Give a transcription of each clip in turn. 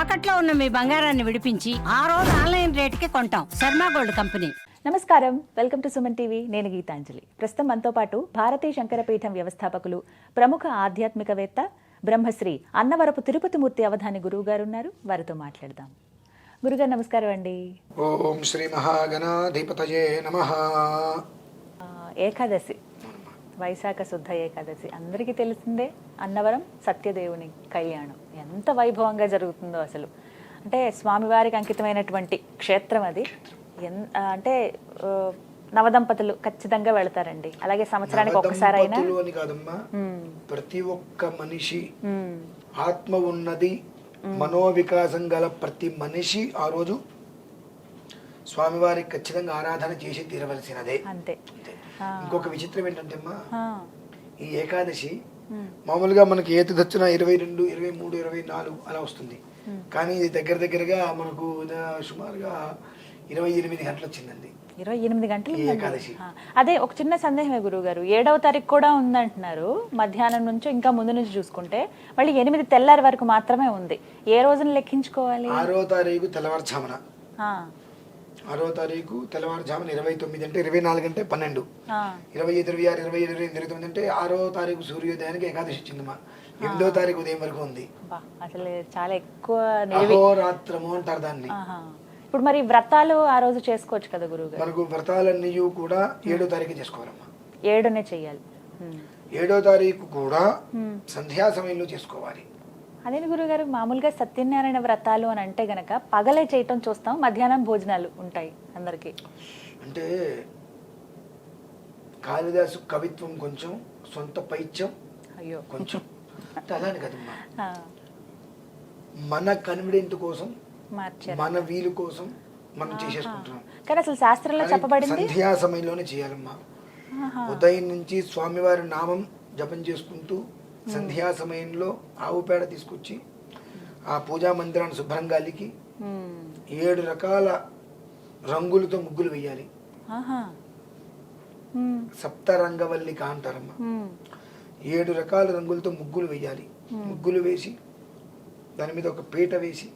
తాకట్లో ఉన్న మీ బంగారాన్ని విడిపించి ఆ రోజు ఆన్లైన్ రేటుకి కొంటాం. Sharma gold company. నమస్కారం. Welcome to Suman TV. నేను గీతాంజలి. ప్రస్తుతం మనతో పాటు భారతీయ శంకరపీఠం వ్యవస్థాపకులు ప్రముఖ ఆధ్యాత్మికవేత్త బ్రహ్మశ్రీ అన్నవరపు తిరుపతి మూర్తి అవధాని గురువు గారు ఉన్నారు. వారితో మాట్లాడదాం. గురుగారు నమస్కారం అండి. ఓం శ్రీ మహాగణాధిపతయే నమ. ఏకాదశి. వైశాఖ శుద్ధ ఏకాదశి. అందరికీ తెలిసిందే అన్నవరం సత్యదేవుని కళ్యాణం. ఎంత వైభవంగా జరుగుతుందో అసలు. అంటే స్వామివారికి అంకితమైనటువంటి క్షేత్రం అది. అంటే నవదంపతులు ఖచ్చితంగా వెళతారండి. అలాగే సంవత్సరానికి ఒక్కసారి అయినా కాదమ్మా. ప్రతి ఒక్క మనిషి ఆత్మ ఉన్నది మనోవికాసం గల ప్రతి మనిషి ఆ రోజు స్వామివారికి ఖచ్చితంగా ఆరాధన చేసి తీరవలసినదే. అంతే. ఇంకొక విచిత్రం ఏంటంటే అమ్మా ఈ ఏకాదశి మామూలుగా మనకి ఏది వచ్చిన ఇరవై రెండు ఇరవై మూడు ఇరవై నాలుగు అలా వస్తుంది. కానీ ఇది దగ్గర దగ్గరగా మనకు సుమారుగా ఇరవై ఎనిమిది గంటలు వచ్చిందండి. ఇరవై ఎనిమిది గంటలు అదే ఒక చిన్న సందేహమే గురువు గారు ఏడవ తారీఖు కూడా ఉందంటున్నారు. మధ్యాహ్నం నుంచి ఇంకా ముందు నుంచి చూసుకుంటే మళ్ళీ ఎనిమిది తెల్లారి వరకు మాత్రమే ఉంది. ఏ రోజున లెక్కించుకోవాలి? ఆరో తారీఖు తెల్లవారుజామున. ఆరో తారీఖు తెల్లవారుజామున ఇరవై తొమ్మిది అంటే ఇరవై నాలుగు అంటే పన్నెండు. ఇరవై ఐదు ఇరవై ఆరు ఇరవై ఇరవై ఇరవై తొమ్మిది అంటే ఆరో తారీఖు సూర్యోదయానికి ఏకాదశి వచ్చిందమ్మా ఎనిమిదో తారీఖు ఉదయం వరకు ఉంది. అసలు చాలా ఎక్కువ అహోరాత్రము అంటారు దాన్ని. ఇప్పుడు మరి వ్రతాలు ఆ రోజు చేసుకోవచ్చు కదా గురువు గారు మనకు వ్రతాలన్నీ కూడా ఏడో తారీఖు చేసుకోవాలమ్మా. ఏడునే చెయ్యాలి. ఉమ్. ఏడో తారీఖు కూడా సంధ్యా సమయంలో చేసుకోవాలి. అదేని గురుగారు మామూలుగా సత్యనారాయణ వ్రతాలు అని అంటే గనక పగలే చేయటం చూస్తాం మధ్యాహ్నం భోజనాలు ఉంటాయి అందరికి. అంటే కాళిదాసు కవిత్వం కొంచెం సొంత పైత్యం అయ్యో. కొంచెం అలానే కదమ్మా. మన కన్విడెంట్ కోసం? మన వీలు కోసం మనం చేసేసుకుంటున్నాం. కానీ అసలు శాస్త్రంలో చెప్పబడింది? సంధ్యా సమయంలోనే చేయాలమ్మా. ఉదయం నుంచి స్వామివారి నామం జపం చేసుకుంటూ సంధ్యా సమయంలో ఆవు పేడ తీసుకొచ్చి ఆ పూజా మందిరాన్ని శుభ్రంగా అలికి. ఏడు రకాల రంగులతో ముగ్గులు వేయాలి. సప్తరంగవల్లిక అంటారమ్మా. ఏడు రకాల రంగులతో ముగ్గులు వేయాలి ముగ్గులు వేసి దాని మీద ఒక పీట వేసి.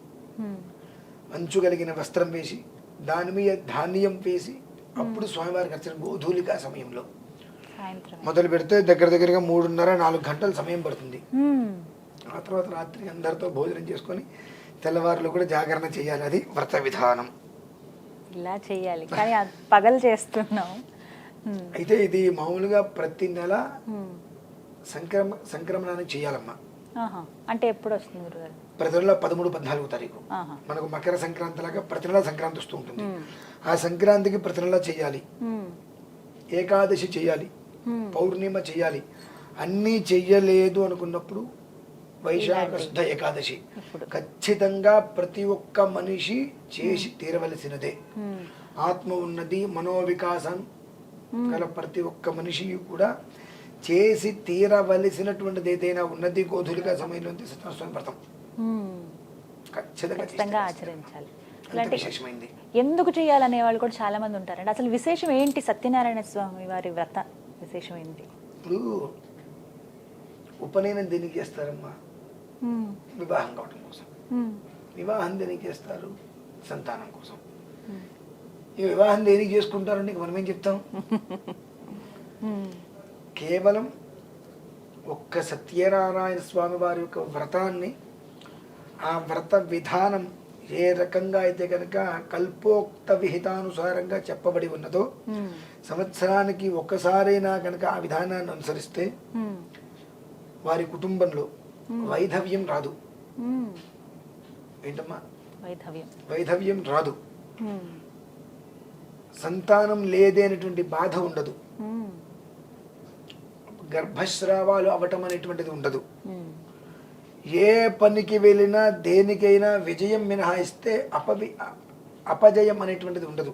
అంచు కలిగిన వస్త్రం వేసి దాని మీద ధాన్యం వేసి అప్పుడు స్వామివారికి అర్చన గోధూలిక సమయంలో మొదలు పెడితే దగ్గర దగ్గరగా మూడున్నర నాలుగు గంటల సమయం పడుతుంది. ఆ తర్వాత రాత్రి అందరితో భోజనం చేసుకొని తెల్లవారులు కూడా జాగరణ చేయాలి అది వ్రత విధానం ఇలా చెయ్యాలి కానీ పగలు చేస్తున్నాం. అయితే ఇది మామూలుగా ప్రతి నెల. సంక్రమ సంక్రమణాన్ని చేయాలమ్మా. అంటే ఎప్పుడు వస్తుంది గురుగారు ప్రతి నెల పదమూడు పద్నాలుగు తారీఖు. మనకు మకర సంక్రాంతి లాగా ప్రతి నెల సంక్రాంతి వస్తూ ఉంటుంది ఆ సంక్రాంతికి ప్రతి నెల చేయాలి. ఏకాదశి చేయాలి. పౌర్ణిమ చేయాలి. అన్నీ చెయ్యలేదు అనుకున్నప్పుడు వైశాఖ శుద్ధ ఏకాదశి. ఖచ్చితంగా ప్రతి ఒక్క మనిషి చేసి తీరవలసినదే. ఆత్మ ఉన్నది మనోవికాసం గల ప్రతి ఒక్క మనిషి కూడా చేసి తీరవలసినటువంటిది ఏదైనా ఉన్నది గోధులిక సమయంలో సత్యనారాయణ వ్రతం. ఖచ్చితంగా ఆచరించాలి. ఎందుకు చేయాలనే వాళ్ళు కూడా చాలా మంది ఉంటారండి. అసలు విశేషం ఏంటి సత్యనారాయణ స్వామి వారి వ్రత? విశేషం ఏంటి ఇప్పుడు ఉపనయనం దేనికి చేస్తారమ్మా. వివాహం కావడం కోసం. వివాహం దేనికి చేస్తారు? సంతానం కోసం. ఈ వివాహం దేనికి చేసుకుంటారని నీకు మనం ఏం చెప్తాం. కేవలం ఒక్క సత్యనారాయణ స్వామి వారి యొక్క వ్రతాన్ని ఆ వ్రత విధానం ఏ రకంగా అయితే కనుక కల్పోక్త విహితానుసారంగా చెప్పబడి ఉన్నదో. సంవత్సరానికి ఒక్కసారైనా కనుక ఆ విధానాన్ని అనుసరిస్తే. వారి కుటుంబంలో వైధవ్యం రాదు. ఏంటమ్మా వైధవ్యం రాదు. సంతానం లేదే అనేటువంటి బాధ ఉండదు. గర్భస్రావాలు అవటం అనేటువంటిది ఉండదు. ఏ పనికి వెళ్ళినా దేనికైనా విజయం మినహాయిస్తే అపవి అపజయం అనేటువంటిది ఉండదు.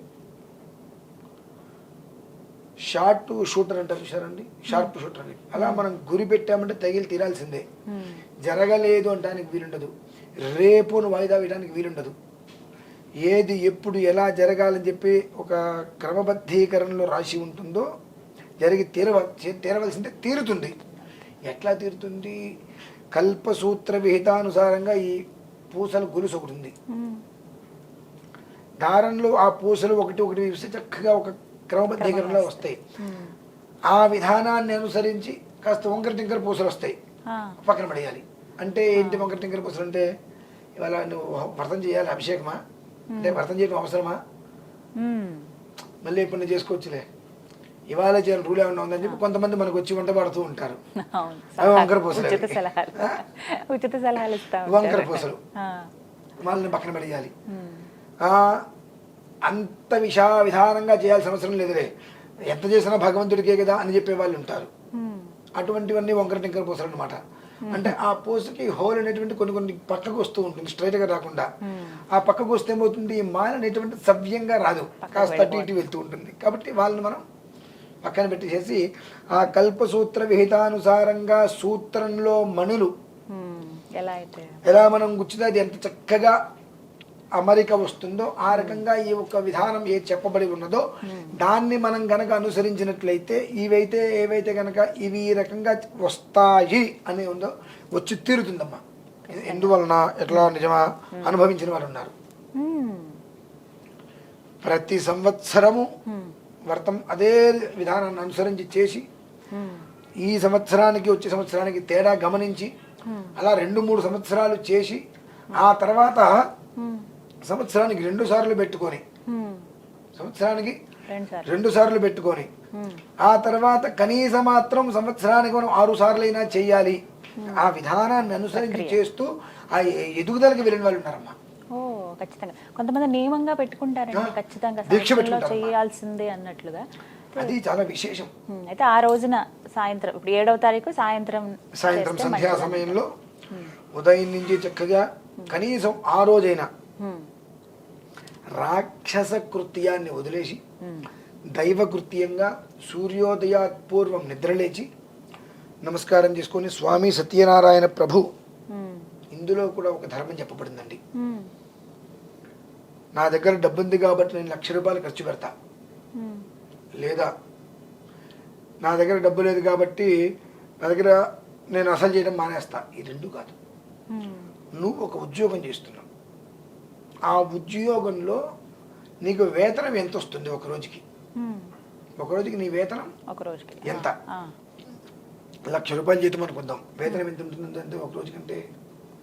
షార్ట్ షూటర్ అంటారు చూసారండి షార్ప్ షూటర్ అని. అలా మనం గురి పెట్టామంటే తగిలి తీరాల్సిందే. జరగలేదు అంటానికి వీలుండదు. రేపును వాయిదా వేయడానికి వీలుండదు. ఏది ఎప్పుడు ఎలా జరగాలని చెప్పి ఒక క్రమబద్ధీకరణలో రాసి ఉంటుందో జరిగి తీరవ తీరవలసిందే తీరుతుంది. ఎట్లా తీరుతుంది? కల్పసూత్ర విహితానుసారంగా ఈ పూసల గొలుసు ఒకటి ఉంది. దారంలో ఆ పూసలు ఒకటి ఒకటి వేస్తే చక్కగా ఒక క్రమబద్ధీకరణలో వస్తాయి. ఆ విధానాన్ని అనుసరించి కాస్త వంకర టింకర పూసలు వస్తాయి. పక్కన పడేయాలి అంటే ఏంటి వంకర టింకర పూసలు అంటే ఇవాళ నువ్వు వ్రతం చేయాలి అభిషేకమా అంటే వ్రతం చేయడం అవసరమా. మళ్ళీ ఎప్పుడు నేను చేసుకోవచ్చులే ఇవాళ చేయాలి రూల్ ఏమన్నా ఉందని చెప్పి కొంతమంది మనకు వచ్చి వంట పడుతూ ఉంటారు. వంకర పూసలు ఉచిత. సలహాలు. వంకర. పూసలు. వాళ్ళని పక్కన పడేయాలి. అంత విశా విధానంగా చేయాల్సిన అవసరం లేదులే. ఎంత చేసినా భగవంతుడికే కదా అని చెప్పే వాళ్ళు ఉంటారు. అటువంటివన్నీ వంకర టింకర పూసలు అనమాట అంటే ఆ పూసకి హోల్ అనేటువంటి కొన్ని కొన్ని పక్కకు వస్తూ ఉంటుంది స్ట్రైట్గా రాకుండా. ఆ పక్కకు వస్తే ఏమవుతుంది? ఈ మాల అనేటువంటి సవ్యంగా రాదు. కాస్త అటు ఇటు వెళ్తూ ఉంటుంది. కాబట్టి వాళ్ళని మనం పక్కన పెట్టేసేసి ఆ కల్పసూత్ర విహితానుసారంగా సూత్రంలో మణులు. ఎలా మనం గుచ్చితే అది ఎంత చక్కగా అమరిక వస్తుందో ఆ రకంగా ఈ ఒక్క విధానం ఏ చెప్పబడి ఉన్నదో దాన్ని మనం గనక అనుసరించినట్లయితే ఇవైతే ఏవైతే గనక ఇవి ఈ రకంగా వస్తాయి అని ఉందో వచ్చి తీరుతుందమ్మా ఎందువలన ఎట్లా నిజమా అనుభవించిన వాళ్ళు ఉన్నారు. ప్రతి సంవత్సరము. వ్రతం అదే విధానాన్ని అనుసరించి చేసి. ఈ సంవత్సరానికి వచ్చే సంవత్సరానికి తేడా గమనించి అలా రెండు మూడు సంవత్సరాలు చేసి ఆ తర్వాత. సంవత్సరానికి రెండు సార్లు పెట్టుకొని. సంవత్సరానికి రెండు సార్లు సార్లు పెట్టుకొని. ఆ తర్వాత కనీస మాత్రం సంవత్సరానికి మనం ఆరు సార్లైనా చెయ్యాలి ఆ విధానాన్ని అనుసరించి చేస్తూ ఆ ఎదుగుదలకి వెళ్ళిన వాళ్ళు ఉన్నారమ్మా ఖచ్చితంగా. కొంతమంది నియమంగా పెట్టుకుంటారండి ఖచ్చితంగా సంవత్సరంలో. చేయాల్సిందే అన్నట్లుగా. అది చాలా విశేషం. అయితే ఆ రోజున సాయంత్రం ఇప్పుడు ఏడవ తారీఖు సాయంత్రం సాయంత్రం సంధ్యా. సమయంలో ఉదయం నుంచి చక్కగా కనీసం ఆ రోజైనా రాక్షస కృత్యాన్ని వదిలేసి దైవ కృత్యంగా సూర్యోదయాత్ పూర్వం నిద్రలేచి నమస్కారం చేసుకొని స్వామి సత్యనారాయణ ప్రభు ఇందులో కూడా ఒక ధర్మం చెప్పబడిందండి. నా దగ్గర డబ్బు ఉంది కాబట్టి నేను లక్ష రూపాయలు ఖర్చు పెడతా. లేదా? నా దగ్గర డబ్బు లేదు కాబట్టి నా దగ్గర నేను అసలు చేయడం మానేస్తా. ఈ రెండు కాదు. నువ్వు ఒక ఉద్యోగం చేస్తున్నావు. ఆ ఉద్యోగంలో నీకు వేతనం ఎంత వస్తుంది ఒక రోజుకి? ఒక రోజుకి నీ వేతనం ఒక రోజుకి. ఎంత? లక్ష రూపాయలు జీతం అనుకుందాం. వేతనం ఎంత ఉంటుంది? అంటే ఒక రోజుకంటే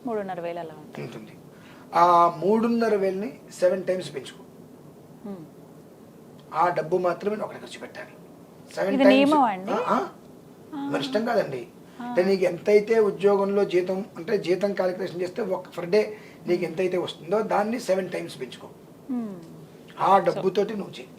మూడున్నర వేలు ఉంటుంది. ఆ మూడున్నర వేలని సెవెన్ టైమ్స్ పెంచుకో. ఆ డబ్బు మాత్రమే అక్కడ ఖర్చు పెట్టాలి. సెవెన్? మన ఇష్టం కాదండి. అంటే నీకు ఎంతైతే ఉద్యోగంలో జీతం అంటే జీతం క్యాలిక్యులేషన్ చేస్తే ఒక ఫర్ డే నీకు ఎంతైతే వస్తుందో దాన్ని సెవెన్ టైమ్స్ పెంచుకో. ఆ డబ్బుతోటి నువ్వు చేయి.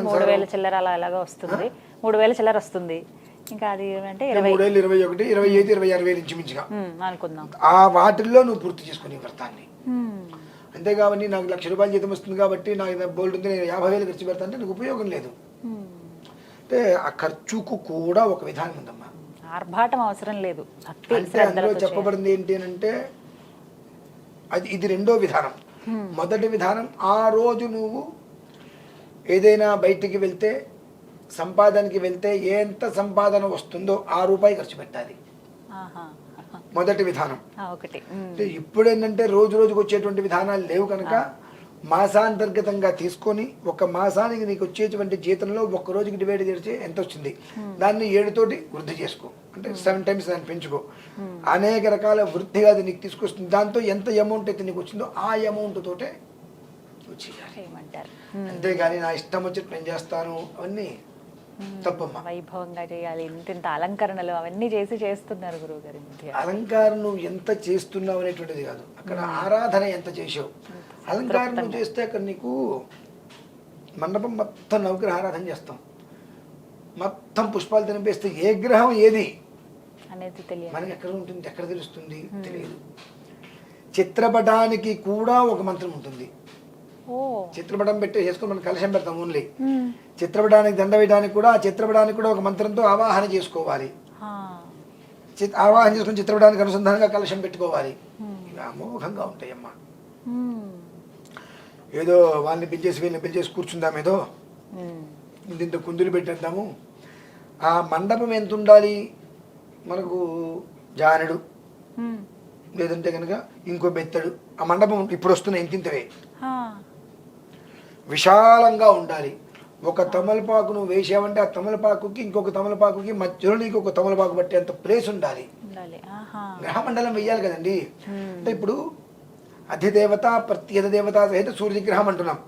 మూడు వేలు చిల్లర అలా అలాగా వస్తుంది. మూడు వేల చిల్లర వస్తుంది. ఇంకా అది అంటే ఇరవై ఇరవై ఒకటి ఇరవై ఐదు ఇరవై ఆరు వేలు ఇంచుమించుగా. ఉమ్, అనుకుందాం. ఆ వాటిల్లో నువ్వు పూర్తి చేసుకుని వ్రతాన్ని. ఉమ్, అంతేకాబట్టి నాకు లక్ష రూపాయలు జీతం వస్తుంది కాబట్టి నాకు బోల్డ్ ఉంది నేను యాభై వేలు ఖర్చు పెడతా అంటే నీకు ఉపయోగం లేదు. అంటే ఆ ఖర్చుకు కూడా ఒక విధానం ఉందమ్మా. ఆర్భాటం అవసరం లేదు. అంటే అందులో. చెప్పబడింది ఏంటి అని అంటే అది ఇది రెండో విధానం. మొదటి విధానం ఆ రోజు నువ్వు ఏదైనా బయటికి వెళ్తే సంపాదనకి వెళ్తే ఎంత సంపాదన వస్తుందో ఆ రూపాయి ఖర్చు పెట్టాలి. మొదటి విధానం. అంటే ఇప్పుడు ఏంటంటే రోజు రోజుకు వచ్చేటువంటి విధానాలు లేవు కనుక మాసాంతర్గతంగా తీసుకొని ఒక మాసానికి నీకు వచ్చేటువంటి జీతంలో ఒక్క రోజుకి డివైడ్ చేస్తే ఎంత వచ్చింది దాన్ని ఏడుతోటి వృద్ధి చేసుకో. అంటే సెవెన్ టైమ్స్ దాన్ని పెంచుకో. అనేక రకాల వృద్ధిగా అది నీకు తీసుకొస్తుంది. దాంతో ఎంత అమౌంట్ అయితే నీకు వచ్చిందో ఆ అమౌంట్ తోటే అంతేగాని నా ఇష్టం వచ్చినట్టు నేను చేస్తాను అవన్నీ తప్పమ్మా. వైభవంగా చేయాలి ఇంత అలంకరణలు అవన్నీ చేసి చేస్తున్నారు గురువు గారి అలంకారం నువ్వు ఎంత చేస్తున్నావు అనేటువంటిది కాదు. అక్కడ ఆరాధన ఎంత చేసావు అలంకారం నువ్వు చేస్తే అక్కడ నీకు మండపం మొత్తం నవగ్రహ ఆరాధన చేస్తాం. మొత్తం పుష్పాలు తినిపిస్తే ఏ గ్రహం ఏది? అనేది తెలియాలి మనకి ఎక్కడ ఉంటుంది? ఎక్కడ తెలుస్తుంది? తెలియదు. చిత్రపటానికి కూడా ఒక మంత్రం ఉంటుంది. చిత్రపటం పెట్టి చేసుకుని మనం కలశం పెడతాం ఓన్లీ చిత్రపటానికి దండ వేయడానికి కూడా ఆ చిత్రపటానికి కూడా ఒక మంత్రంతో ఆవాహన చేసుకోవాలి. ఆవాహన చేసుకుని చిత్రపటానికి అనుసంధానంగా కలశం పెట్టుకోవాలి. ఇవి అమోఘంగా ఉంటాయమ్మా. ఏదో వాళ్ళని పిలిచేసి వీళ్ళని పిలిచేసి కూర్చుందాం ఏదో. ఇంత కుందులు పెట్టేద్దాము. ఆ మండపం ఎంత ఉండాలి? మనకు జానుడు. లేదంటే కనుక ఇంకో బెత్తడు ఆ మండపం ఇప్పుడు వస్తున్న ఇంతింతవే. విశాలంగా ఉండాలి. ఒక తమలపాకు నువ్వు వేసావంటే ఆ తమలపాకుకి ఇంకొక తమలపాకుకి మధ్యలో నీకు ఒక తమలపాకు బట్టి అంత ప్లేస్ ఉండాలి. గ్రహమండలం వెయ్యాలి కదండి. అంటే ఇప్పుడు అధిదేవత ప్రత్యేక దేవత సహిత సూర్యగ్రహం అంటున్నాం.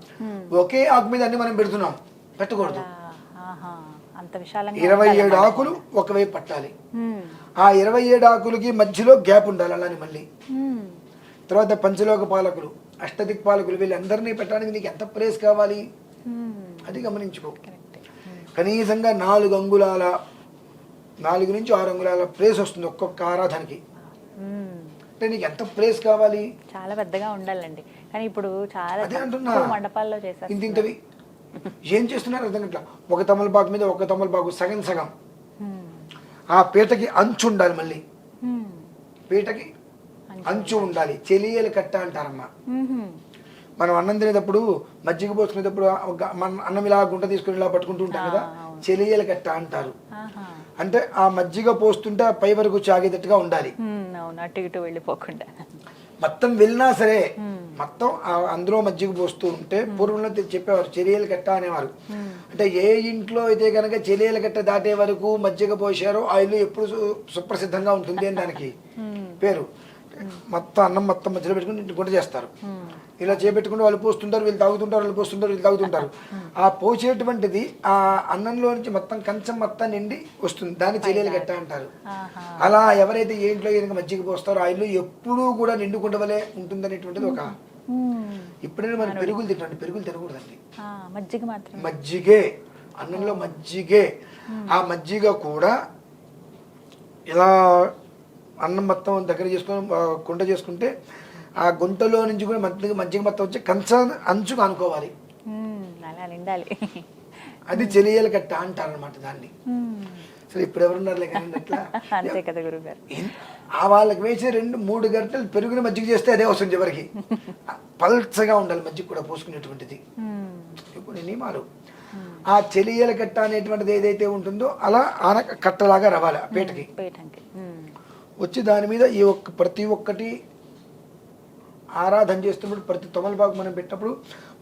ఒకే ఆకు మీద అన్ని మనం పెడుతున్నాం. పెట్టకూడదు. ఇరవై ఏడు. ఆకులు ఒకవైపు పట్టాలి. ఆ ఇరవై ఏడు ఆకులకి మధ్యలో గ్యాప్ ఉండాలి అలానే మళ్ళీ. తర్వాత పంచలోక పాలకులు. అష్టదిక్ పాలకులు వీళ్ళందరినీ పెట్టడానికి నీకు ఎంత ప్లేస్ కావాలి? ఉమ్, అది గమనించుకో. కరెక్టే. కనీసంగా నాలుగు అంగుళాల నాలుగు నుంచి ఆరు అంగుళాల ప్లేస్ వస్తుంది ఒక్కొక్క ఆరాధనకి. ఉమ్, అంటే నీకు ఎంత ప్లేస్ కావాలి? చాలా పెద్దగా ఉండాలండి. కానీ ఇప్పుడు చాలా అదే అంటున్నా. తక్కువ మండపాల్లో చేశారు ఇంత ఇంతవి. ఏం చేస్తున్నారు? అర్థం కావట్లా. ఒక తమలపాకు మీద ఒక తమలపాకు సగం సగం. ఆ పీటకి అంచు ఉండాలి మళ్ళీ. పీటకి అంచు ఉండాలి. చెలియలు కట్ట అంటారమ్మా. మనం అన్నం తినేటప్పుడు మజ్జిగ పోసుకునేటప్పుడు మన అన్నం ఇలా గుంట తీసుకుని ఇలా పట్టుకుంటూ ఉంటాం కదా. చెలియలు కట్ట అంటారు. అంటే ఆ మజ్జిగ పోస్తుంటే పై వరకు చాగేటట్టుగా ఉండాలి. అవును. అటు ఇటు వెళ్ళిపోకుండా. మొత్తం వెళ్ళినా సరే మొత్తం అందులో మజ్జిగ పోస్తూ ఉంటే పూర్వంలో చెప్పేవారు చెరియలు కట్ట అనేవారు. అంటే ఏ ఇంట్లో అయితే కనుక చెరియల కట్ట దాటే వరకు మజ్జిగ పోసారో ఆ ఇల్లు ఎప్పుడు సుప్రసిద్ధంగా ఉంటుంది అని దానికి పేరు. మొత్తం అన్నం మొత్తం మధ్యలో పెట్టుకుని గుంట చేస్తారు. ఇలా చేపెట్టుకుంటూ వాళ్ళు పోస్తుంటారు వీళ్ళు తాగుతుంటారు వాళ్ళు పోస్తుంటారు వీళ్ళు తాగుతుంటారు. ఆ పోసేటువంటిది ఆ అన్నంలో నుంచి మొత్తం కంచం మొత్తం నిండి వస్తుంది. దాన్ని చెరియలు కట్ట అంటారు. అలా ఎవరైతే ఏ ఇంట్లో కనుక మజ్జిగ పోస్తారో ఆ ఇల్లు ఎప్పుడూ కూడా నిండుకుంట వలె ఉంటుందనేటువంటిది ఒక ఉమ్. ఇప్పుడైనా మనం పెరుగులు తింటాం పెరుగులు తినకూడదండి. ఆ, మజ్జిగ మాత్రం మజ్జిగే. అన్నంలో మజ్జిగే. ఆ మజ్జిగ కూడా ఇలా అన్నం మొత్తం దగ్గర చేసుకొని గుంట చేసుకుంటే ఆ గుంటలో నుంచి కూడా మజ్జిగ మజ్జిగ మొత్తం వచ్చి కంచ అంచుకు అనుకోవాలి. అలా నిండాలి. అది చెలియలు కట్ట అంటారనమాట దాన్ని. ఉమ్. సరే ఇప్పుడు ఎవరున్నారు కానీ అట్లా అంతే కదా గురుగారు ఇన్- ఆ వాళ్ళకి వేసే రెండు మూడు గంటలు పెరుగుని మజ్జిగ చేస్తే అదే వస్తుంది చివరికి. పల్చగా ఉండాలి మజ్జిగ కూడా పోసుకునేటువంటిది. ఇప్పుడు నియమాలు ఆ చెలియల కట్ట అనేటువంటిది ఏదైతే ఉంటుందో అలా ఆన కట్టలాగా రవాలి ఆ పీటకి. వచ్చి దాని మీద ఈ ఒక్క ప్రతి ఒక్కటి ఆరాధన చేస్తున్నప్పుడు ప్రతి తమలపాకు మనం పెట్టినప్పుడు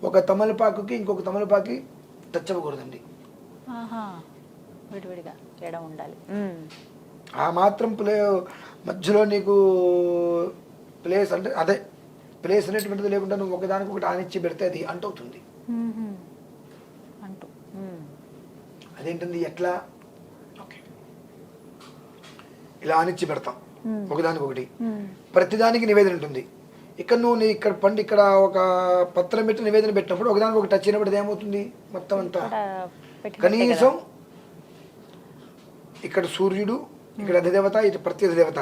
ఒక తమలపాకుకి ఇంకొక తమలపాకి టచ్ అవ్వకూడదండి విడివిడిగా ఉండాలి. ఆ మాత్రం ప్లే మధ్యలో నీకు ప్లేస్ అంటే అదే ప్లేస్ అనేటువంటిది లేకుండా నువ్వు ఒకదానికి ఒకటి ఆనిచ్చి పెడితే అది అంటవుతుంది. అంటూ. అదేంటుంది ఎట్లా? ఓకే. ఇలా ఆనిచ్చి పెడతాం. ఒకదానికి ఒకటి ఉమ్. ప్రతిదానికి నివేదన ఉంటుంది. ఇక్కడ నువ్వు నీ ఇక్కడ పండు ఇక్కడ ఒక పత్రం పెట్టి నివేదన పెట్టినప్పుడు ఒకదానికి ఒక టచ్ అయినప్పుడు ఏమవుతుంది? మొత్తం అంతా. కనీసం ఇక్కడ సూర్యుడు ఇక్కడ అధిదేవత ఇటు ప్రత్యేక దేవత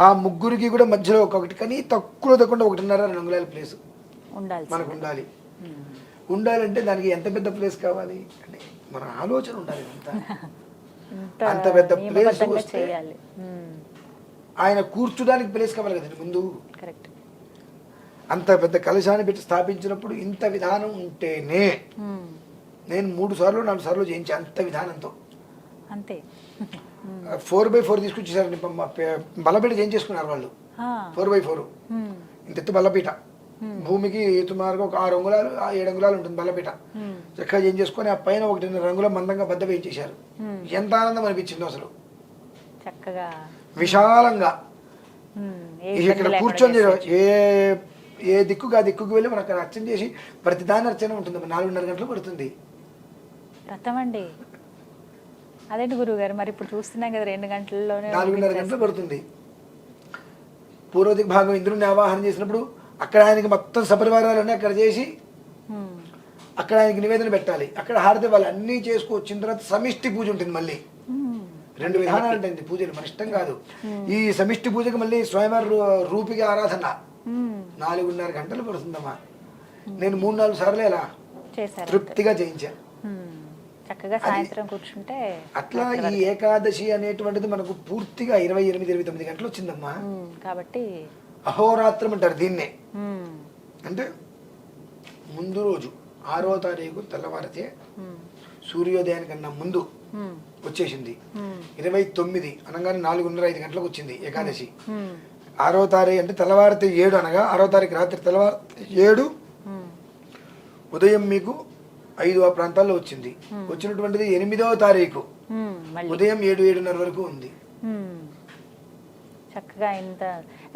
ఆ ముగ్గురికి కూడా మధ్యలో ఒక్కొక్కటి కానీ తక్కువ తక్కువ ఒకటిన్నర రెండు ప్లేస్ మనకు ఉండాలి. ఉండాలంటే దానికి ఎంత పెద్ద ప్లేస్ కావాలి? అంటే మన ఆలోచన ఉండాలి అంతా. అంత పెద్ద నియమబద్ధంగా వస్తే-. ఆయన కూర్చోడానికి ప్లేస్ కావాలి కదండి ముందు. కరెక్ట్. అంత పెద్ద కలశాన్ని పెట్టి స్థాపించినప్పుడు ఇంత విధానం ఉంటేనే. నేను మూడు సార్లు నాలుగు సార్లు చేయించి అంత విధానంతో. అంతే. ఫోర్ బై ఫోర్ తీసుకొచ్చేసారండి బలపీట చేయించేసుకున్నారు వాళ్ళు. Four by four. ఇంత ఎత్తు బల్లపీట. భూమికి సుమారుగా ఒక ఆరు అంగుళాలు ఆ ఏడు అంగుళాలు ఉంటుంది బల్లపీట. ఉమ్. చక్కగా చేంజ్ చేసుకొని ఆ పైన ఒకటిన్నర రంగుల మందంగా బద్ద వేయించేశారు. ఎంత ఆనందం అనిపించిందో అసలు. చక్కగా. విశాలంగా. ఇక్కడ కూర్చొని. ఏ ఏ దిక్కుకు ఆ దిక్కుకు వెళ్ళి మనం అక్కడ అర్చన చేసి ప్రతి దాని అర్చన ఉంటుంది. నాలుగున్నర గంటలు పడుతుంది. రథం అండి. అదేంటి గురుగారు మరి ఇప్పుడు చూస్తున్నాం కదా రెండు గంటల్లోనే నాలుగున్నర గంటలు పడుతుంది. పూర్వదిక్ భాగం ఇంద్రుడిని ఆవాహన చేసినప్పుడు అక్కడ ఆయనకి మొత్తం సపరివారాలన్నీ అక్కడ చేసి. అక్కడ ఆయనకి నివేదన పెట్టాలి. అక్కడ హారతి వాళ్ళు అన్నీ చేసుకొచ్చిన తర్వాత సమిష్టి పూజ ఉంటుంది మళ్ళీ. రెండు విధానాలు ఉంటుంది పూజలు మన ఇష్టం కాదు ఈ సమిష్టి పూజకి మళ్ళీ స్వయంవర రూ- రూపికి ఆరాధన. నాలుగున్నర గంటలు పడుతుందమ్మా నేను మూడు నాలుగు సార్లు ఇలా చేశారు తృప్తిగా చేయించాను. చక్కగా సాయంత్రం కూర్చుంటే అట్లా ఈ ఏకాదశి అనేటువంటిది మనకు పూర్తిగా ఇరవై ఎనిమిది ఇరవై తొమ్మిది గంటలు వచ్చిందమ్మా. కాబట్టి అహోరాత్రం అంటారు దీన్నే. అంటే ముందు రోజు ఆరో తారీఖు తెల్లవారితే. సూర్యోదయానికన్నా ముందు. వచ్చేసింది. ఇరవై తొమ్మిది అనగానే నాలుగున్నర ఐదు గంటలకు వచ్చింది ఏకాదశి. ఆరో తారీఖు అంటే తెల్లవారితే ఏడు అనగా ఆరో తారీఖు రాత్రి తెల్లవారితే ఏడు ఉదయం మీకు ఐదు ఆ ప్రాంతాల్లో వచ్చింది. వచ్చినటువంటిది ఎనిమిదవ తారీఖు. ఉదయం ఏడు ఏడున్నర వరకు ఉంది. చక్కగా ఇంత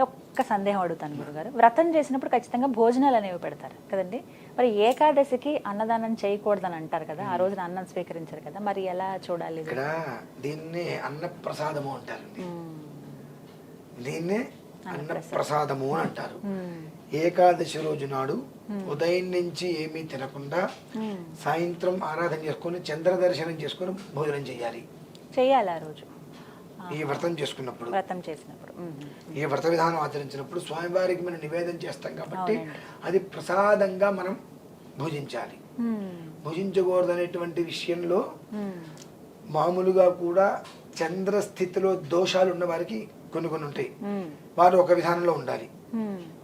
ఒక్క సందేహం అడుగుతాను గురుగారు. వ్రతం చేసినప్పుడు ఖచ్చితంగా భోజనాలు అనేవి పెడతారు కదండి. మరి ఏకాదశికి అన్నదానం చేయకూడదని అంటారు కదా ఆ రోజున అన్నం స్వీకరించారు కదా మరి ఎలా చూడాలి? ఇక్కడ దీన్నే అన్నప్రసాదము అంటారండి ఉమ్, దీన్నే అన్నప్రసాదము అని అంటారు. ఏకాదశి రోజు నాడు ఉదయం నుంచి ఏమీ తినకుండా. సాయంత్రం ఆరాధన చేసుకొని చంద్ర దర్శనం చేసుకొని భోజనం చేయాలి. చేయాలి ఆ రోజు. ఈ వ్రతం చేసుకున్నప్పుడు. వ్రతం చేసినప్పుడు. ఈ వ్రత విధానం ఆచరించినప్పుడు స్వామివారికి మనం నివేదన చేస్తాం కాబట్టి. అది ప్రసాదంగా మనం భుజించాలి. ఉమ్, భుజించకూడదనేటువంటి విషయంలో మామూలుగా కూడా చంద్ర స్థితిలో దోషాలు ఉన్న వారికి కొన్ని కొన్ని ఉంటాయి. వారు ఒక విధానంలో ఉండాలి.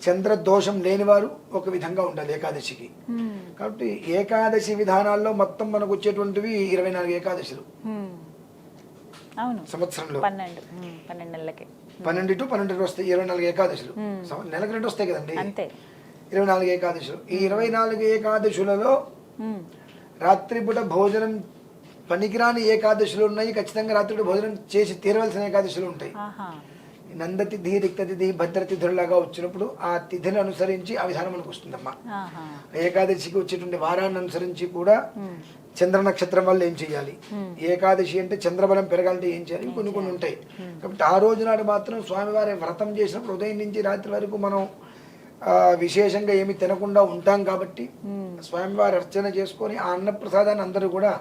చంద్ర దోషం లేని వారు ఒక విధంగా ఉండాలి ఏకాదశికి. కాబట్టి ఏకాదశి విధానాల్లో మొత్తం మనకు వచ్చేటువంటివి ఇరవై నాలుగు ఏకాదశులు. అవును. సంవత్సరంలో. పన్నెండు. పన్నెండు నెలలకి. పన్నెండు టు పన్నెండు వస్తాయి ఇరవై నాలుగు ఏకాదశులు. నెలకు రెండు వస్తాయి కదండి. అంతే. ఇరవై నాలుగు ఏకాదశులు. ఈ ఇరవై నాలుగు ఏకాదశులలో రాత్రిపూట భోజనం పనికిరాని ఏకాదశులు ఉన్నాయి. ఖచ్చితంగా రాత్రిపూట భోజనం చేసి తీరవలసిన ఏకాదశులు ఉంటాయి. నందతిథి రిక్తతిథి భద్రతిథులలాగా వచ్చినప్పుడు ఆ తిథిని అనుసరించి ఆ విధానం మనకు వస్తుందమ్మా. ఏకాదశికి వచ్చేటువంటి వారాన్ని అనుసరించి కూడా చంద్ర నక్షత్రం వల్ల ఏం చేయాలి ఏకాదశి అంటే చంద్రబలం పెరగాలంటే ఏం చేయాలి? కొన్ని కొన్ని ఉంటాయి. కాబట్టి ఆ రోజు నాడు మాత్రం స్వామివారి వ్రతం చేసినప్పుడు ఉదయం నుంచి రాత్రి వరకు మనం విశేషంగా ఏమి తినకుండా ఉంటాం కాబట్టి స్వామివారి అర్చన చేసుకొని ఆ అన్నప్రసాదాన్ని అందరూ కూడా.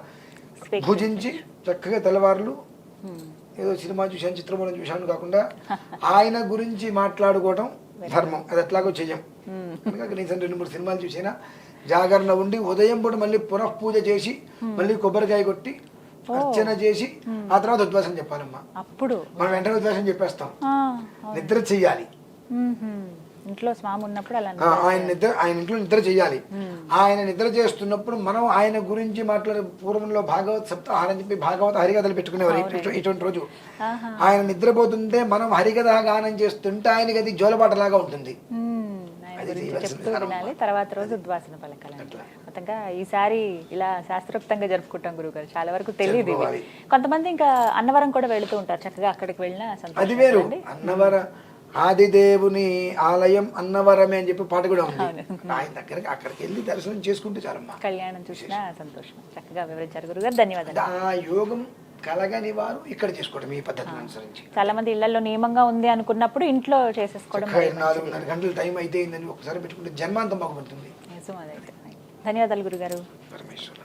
భుజించి చక్కగా తెల్లవారులు ఏదో సినిమా చూశాను చిత్రమూలం చూశాను కాకుండా ఆయన గురించి మాట్లాడుకోవడం ధర్మం. అది ఎట్లాగో చెయ్యం. కనీసం రెండు మూడు సినిమాలు చూసినా జాగరణ ఉండి ఉదయం పూట మళ్ళీ పునః పూజ చేసి మళ్ళీ కొబ్బరికాయ కొట్టి అర్చన చేసి ఆ తర్వాత ఉద్వాసం చెప్పాలమ్మా. అప్పుడు? మనం వెంటనే ఉద్వాసం చెప్పేస్తాం. నిద్ర చెయ్యాలి. ఇంట్లో స్వామి ఉన్నప్పుడు అలా ఆయన నిద్ర ఆయన ఇంట్లో నిద్ర చేయాలి ఆయన నిద్ర చేస్తున్నప్పుడు మనం ఆయన గురించి మాట్లాడే పూర్వంలో భాగవత్ సప్తాహారం చెప్పి భాగవత హరికథలు పెట్టుకునేవారు ఇటు- ఇటువంటి రోజు. ఆయన నిద్రపోతుంటే మనం హరికథ గానం చేస్తుంటే ఆయనకి అది జోలపాటలాగా ఉంటుంది ఉమ్, ఆయన అది గురించి చేయవలసిన చెప్తూ వినాలి. తర్వాత రోజు ఉద్వాసన పలకాలి మొత్తంగా ఈసారి ఇలా శాస్త్రోక్తంగా జరుపుకుంటాం గురుగారు చాలా వరకు తెలియదు. కొంతమంది ఇంకా అన్నవరం కూడా వెళుతూ ఉంటారు. చక్కగా అక్కడికి వెళ్ళినా అది వేరు. అన్నవర ఆదిదేవుని ఆలయం అన్నవరమే అని చెప్పి పాట కూడా ఉంది. ఆయన దగ్గరికి అక్కడికి వెళ్ళి దర్శనం చేసుకుంటే చాలమ్మా. కళ్యాణం చూసినా సంతోషం. చక్కగా వివరించారు గురుగారు ధన్యవాదాలు. ఆ యోగం కలగని వారు ఇక్కడ చేసుకోవడం ఈ పద్ధతిని అనుసరించి. చాలా మంది ఇళ్ళలో నియమంగా ఉంది అనుకున్నప్పుడు ఇంట్లో చేసేసుకోవడం నాలుగున్నర గంటల టైం అయితే ఒకసారి పెట్టుకుంటే జన్మాంతం బాగుపడుతుంది. ధన్యవాదాలు గురుగారు. పరమేశ్వర